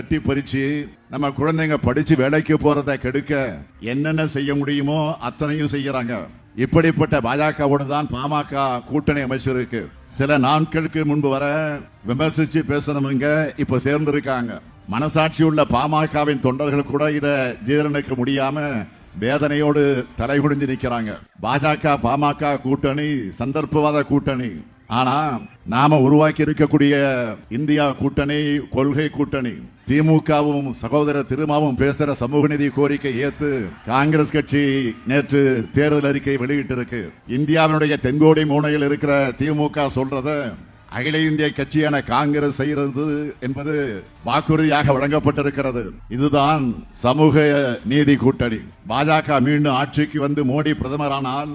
கட்டி பறிச்சு நம்ம குழந்தைங்க படிச்சு வேலைக்கு போறதை கெடுக்க என்னென்ன செய்ய முடியுமோ அத்தனையும் செய்யறாங்க. இப்படிப்பட்ட பாஜகவோடு தான் பாமக கூட்டணி அமைச்சிருக்கு. சில நாட்களுக்கு முன்பு வர விமர்சிச்சு பேசுனவங்க இப்ப சேர்ந்திருக்காங்க. மனசாட்சி உள்ள பாமகவின் தொண்டர்கள் கூட இதை ஜீரணிக்க முடியாம வேதனையோடு தலைகுடிஞ்சு நிக்கிறாங்க. பாஜக பாமக கூட்டணி சந்தர்ப்பவாத கூட்டணி. ஆனா நாம உருவாக்கி இருக்கக்கூடிய இந்தியா கூட்டணி கொள்கை கூட்டணி திமுகவும் சகோதரர் திருமாவும் பேசுற சமூக நிதி கோரிக்கை ஏத்து காங்கிரஸ் கட்சி நேற்று தேர்தல் அறிக்கை வெளியிட்டிருக்கு. இந்தியாவினுடைய தென்கோடி மூனையில் இருக்கிற திமுக சொல்றத அகில இந்திய கட்சியான காங்கிரஸ் செய்கிறது என்பது வாக்குறுதியாக வழங்கப்பட்டிருக்கிறது. இதுதான் சமூக நீதி கூட்டணி. பாஜக மீண்டும் ஆட்சிக்கு வந்து மோடி பிரதமரானால்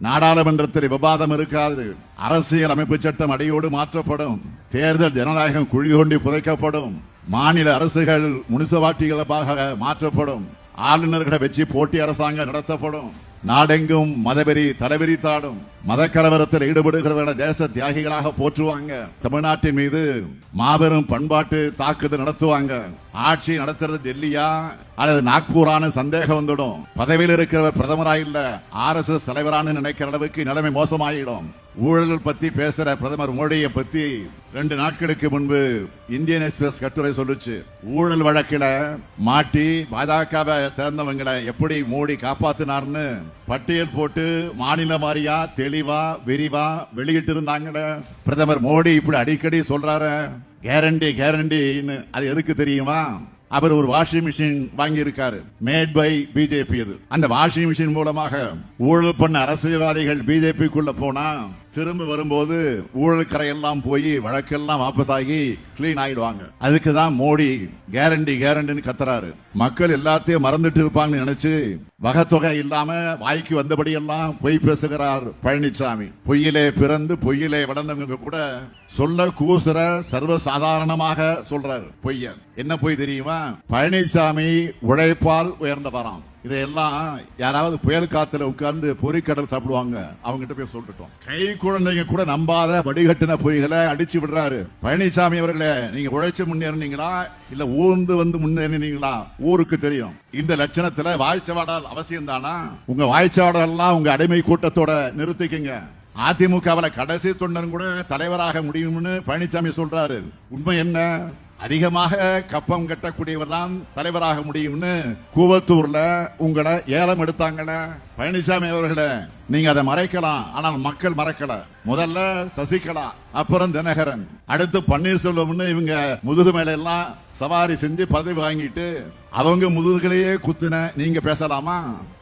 நாடாளுமன்றத்தில் விவாதம் இருக்காது. அரசியல் அமைப்பு சட்டம் அடியோடு மாற்றப்படும். தேர்தல் ஜனநாயகம் குழி தோண்டி புதைக்கப்படும். மாநில அரசுகள் முனிசபாட்டிகளாக மாற்றப்படும். ஆளுநர்களை வச்சு போட்டி அரசாங்கம் நடத்தப்படும். நாடெங்கும் மதவெறி தலைவெறி தாடும். மத கலவரத்தில் ஈடுபடுகிறவர்கள தேச தியாகிகளாக போற்றுவாங்க. தமிழ்நாட்டின் மீது மாபெரும் பண்பாட்டு தாக்குதல் நடத்துவாங்க. ஆட்சி நடத்துறது டெல்லியா? அல்லது நாக்பூரான சந்தேகம் வந்துடும். பதவியில் இருக்கிறவர் பிரதமராக இல்ல ஆர் எஸ் எஸ் தலைவரானு நினைக்கிற அளவுக்கு நிலைமை மோசமாயிடும். ஊழல் பத்தி பேசுற பிரதமர் மோடியை பத்தி ரெண்டு நாட்களுக்கு முன்பு இந்தியன் எக்ஸ்பிரஸ் கட்டுரை சொல்லுச்சு. ஊழல் வழக்கில மாட்டி பாஜகவை சேர்ந்தவங்களை எப்படி மோடி காப்பாத்தினார்னு பட்டியல் போட்டு மாநில வாரியா தெளிவா விரிவா வெளியிட்டு இருந்தாங்களே பிரதமர் மோடி இப்படி அடிக்கடி சொல்றாரு. கேரண்டி கேரண்டின்னு அது எதுக்கு தெரியுமா? அவர் ஒரு வாஷிங் மிஷின் வாங்கி இருக்காரு மேட் பை பிஜேபி அது அந்த வாஷிங் மிஷின் மூலமாக ஊழல் பண்ண அரசியல்வாதிகள் பிஜேபிக்குள்ள போனா திரும்ப வரும்போது ஊழல்கரையெல்லாம் போய் வழக்கெல்லாம் வாபஸ் ஆகி கிளீன் ஆயிடுவாங்க. அதுக்கு தான் மோடி கேரண்டி கேரண்டின்னு கத்துறாரு. மக்கள் எல்லாத்தையும் மறந்துட்டு இருப்பாங்கன்னு நினைச்சு வகத்தொகை இல்லாம வாய்க்கு வந்தபடி எல்லாம் பொய் பேசுகிறார் பழனிசாமி பொய்யிலே பிறந்து பொய்யிலே வளர்ந்தவங்க கூட சொல்ல கூசுற சர்வ சாதாரணமாக சொல்றாரு பொய்ய என்ன பொய் தெரியுமா? பழனிசாமி உழைப்பால் உயர்ந்தவராம். இதையெல்லாம் யாராவது புயல் காத்துல உட்கார்ந்து பொறிக்கடல் சாப்பிடுவாங்க. அவங்க கிட்ட போய் சொல்லிட்டோம் கை குழந்தைங்க கூட நம்பாத வடிகட்டின பொய்களை அடிச்சு விடுறாரு. பழனிசாமி அவர்களே நீங்க உழைச்சு முன்னேறினீங்களா? இல்ல ஊர்ந்து வந்து முன்னேறினீங்களா? ஊருக்கு தெரியும். இந்த லட்சணத்துல வாய்ச்சவாடல் அவசியம் தானா உங்க வாய்ச்சவாடலாம் உங்க அடிமை கூட்டத்தோட நிறுத்திக்கங்க. அதிமுகவில் கடைசி தொண்டன் கூட தலைவராக முடியும்னு பழனிசாமி சொல்றாரு. உண்மை என்ன? அதிகமாக கப்பம் கட்டக்கூடியவர் தான் தலைவராக முடியும்னு கூவத்தூர்ல உங்களை ஏலம் எடுத்தாங்கள பழனிசாமி அவர்களை நீங்க அதை மறைக்கலாம். ஆனால் மக்கள் மறக்கல. முதல்ல சசிகலா அப்புறம் தினகரன். அடுத்து பன்னீர்செல்வம்னு இவங்க முதுகு மேல எல்லாம் சவாரி செஞ்சு பதவி வாங்கிட்டு அவங்க முதுகுலையே குத்துன நீங்க பேசலாமா?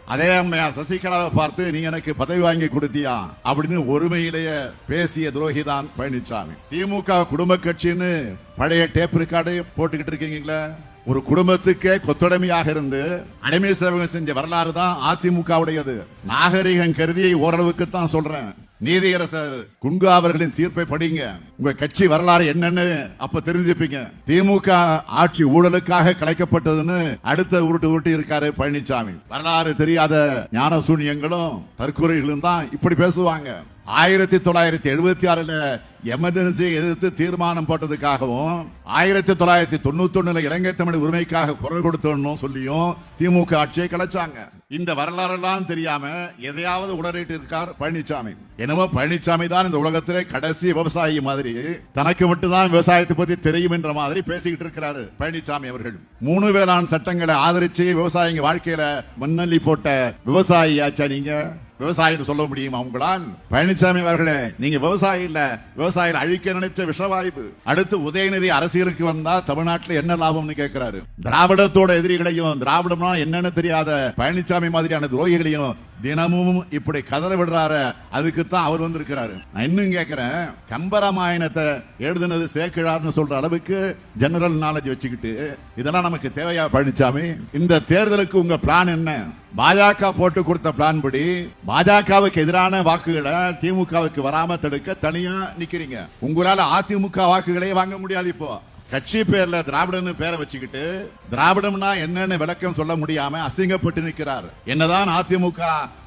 அதே அம்மையா சசிகலாவை பார்த்து நீ எனக்கு பதவி வாங்கி கொடுத்தியா? அப்படின்னு ஒருமையிலேயே பேசிய துரோகிதான் பழனிசாமி திமுக குடும்ப கட்சின்னு பழைய டேப் ரெக்கார்டு போட்டுக்கிட்டு இருக்கீங்களா? ஒரு குடும்பத்துக்கே கொத்தடிமையாக இருந்து அடிமை சேவகம் செஞ்ச வரலாறு தான் அதிமுகவுடையது. நாகரிகம் கருதி ஓரளவுக்கு தான் சொல்றேன். நீதியரசர் குன்கா அவர்களின் தீர்ப்பை படிங்க. உங்க கட்சி வரலாறு என்னன்னு அப்ப தெரிஞ்சுப்பீங்க. திமுக ஆட்சி ஊழலுக்காக கலைக்கப்பட்டதுன்னு அடுத்த உருட்டு உருட்டி இருக்காரு பழனிசாமி வரலாறு தெரியாத ஞான சூன்யங்களும் தற்கொலைகளும் தான் இப்படி பேசுவாங்க. ஆயிரத்தி தொள்ளாயிரத்தி எழுபத்தி ஆறுல எமர்ஜென்சி எதிர்த்து தீர்மானம் போட்டதுக்காகவும் ஆயிரத்தி தொள்ளாயிரத்தி தொண்ணூத்தி ஒண்ணுல இலங்கை தமிழ் உரிமைக்காக குரல் கொடுத்தோம் சொல்லியும் திமுக ஆட்சியை கலைச்சாங்க. இந்த வரலாறெல்லாம் தெரியாம எதையாவது உடறிட்டு இருக்கார் பழனிசாமி என்னமோ பழனிசாமி தான் இந்த உலகத்திலே கடைசி விவசாயி மாதிரி. தனக்கு மட்டும்தான் விவசாயத்தை பத்தி தெரியும் என்ற மாதிரி பேசிக்கிட்டு இருக்கிறாரு பழனிசாமி அவர்கள். மூணு வேளாண் சட்டங்களை ஆதரிச்சு விவசாயிங்க வாழ்க்கையில மண்ணள்ளி போட்ட விவசாயி ஆச்சா நீங்க? விவசாயின்னு சொல்ல முடியுமா உங்களால்? பழனிசாமி அவர்களே நீங்க விவசாயி இல்ல விவசாயிகள் அழிக்க நினைச்ச விஷவாய்ப்பு. அடுத்து உதயநிதி அரசியலுக்கு வந்தா தமிழ்நாட்டுல என்ன லாபம்னு கேட்கிறாரு. திராவிடத்தோட எதிரிகளையும் திராவிடம்னா என்னன்னு தெரியாத பழனிசாமி மாதிரியான துரோகிகளையும் தினமும் இப்படி கதற விடுறாரு அதுக்குத்தான் அவர் வந்திருக்கிறாரு. நான் இன்னும் கேட்கிறேன் கம்பராமாயணத்தை எழுதுனது சேக்கிழார்னு சொல்ற அளவுக்கு ஜெனரல் நாலேஜ் வச்சுக்கிட்டு இதெல்லாம் நமக்கு தேவையா பழனிசாமி இந்த தேர்தலுக்கு உங்க பிளான் என்ன? பாஜக போட்டு கொடுத்த பிளான் படி பாஜகவுக்கு எதிரான வாக்குகளை திமுகவுக்கு வராம தடுக்க தனியா நிக்கிறீங்க. உங்களால அதிமுக வாக்குகளே வாங்க முடியாது இப்போ. கட்சி பேர்ல திராவிடன்னு பேரை வச்சுக்கிட்டு திராவிடம்னா என்னன்னு விளக்கம் சொல்ல முடியாம அசிங்கப்பட்டு நிற்கிறார். என்னதான் அதிமுக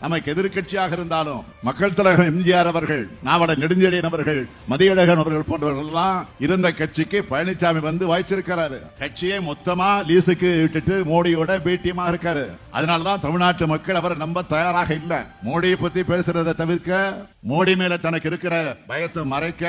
நமக்கு எதிர்க்கட்சியாக இருந்தாலும் மக்கள் தலைவர் எம்ஜிஆர் அவர்கள் நாவட நெடுஞ்செழியன் அவர்கள் மதியழகன் அவர்கள் போன்றவர்கள் எல்லாம் இருந்த கட்சிக்கு பழனிசாமி வந்து வாய்ச்சிருக்கிறாரு. கட்சியை மொத்தமா லீஸுக்கு விட்டுட்டு மோடியோட பேட்டியமா இருக்காரு. அதனாலதான் தமிழ்நாட்டு மக்கள் அவரை நம்ப தயாராக இல்ல. மோடியை பத்தி பேசுறதை தவிர்க்க மோடி மேல தனக்கு இருக்கிற பயத்தை மறைக்க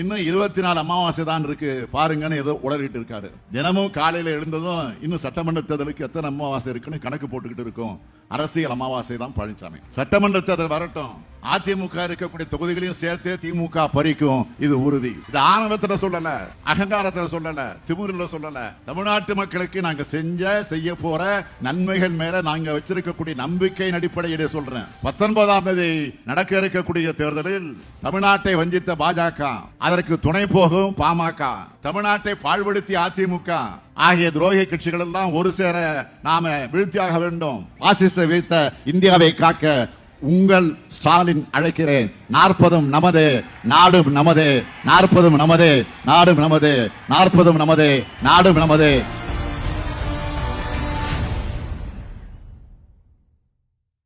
இன்னும் இருபத்தி நாலு அமாவாசை தான் இருக்கு. பாருங்கன்னு ஏதோ உளறிட்டு இருக்காரு தினமும் காலையில எழுந்ததும் இன்னும் சட்டமன்ற தேர்தலுக்கு எத்தனை அமாவாசை இருக்குன்னு கணக்கு போட்டுக்கிட்டு இருக்கோம். அரசியல் அமாவாசை தான் பழனிசாமி சட்டமன்ற தேர்தல் வரட்டும். அதிமுக இருக்கக்கூடிய தொகுதிகளையும் சேர்த்தே திமுக பறிக்கும். இது உறுதி. இது ஆணவத்துல சொல்லல அகங்காரத்துல சொல்லல திமுறில சொல்லல. தமிழ்நாட்டு மக்களுக்கு நாங்க செஞ்ச செய்ய போற நன்மைகள் மேல நாங்க வச்சிருக்கக்கூடிய நம்பிக்கையின் அடிப்படையிலே சொல்றேன். பத்தொன்பதாம் தேதி நடக்க இருக்கக்கூடிய தேர்தலில் தமிழ்நாட்டை வஞ்சித்த பாஜக அதற்கு துணை போகும் பாமக தமிழ்நாட்டை பாழ்படுத்தி அதிமுக ஆகிய துரோகி கட்சிகள் எல்லாம் ஒரு சேர நாம வீழ்த்தியாக வேண்டும். பாசிஸ்ட வீழ்த்த இந்தியாவை காக்க உங்கள் ஸ்டாலின் அழைக்கிறேன். நாற்பதும் நமது நாடும் நமது நாற்பதும் நமது நாடும் நமது நாற்பதும் நமது நாடும் நமது.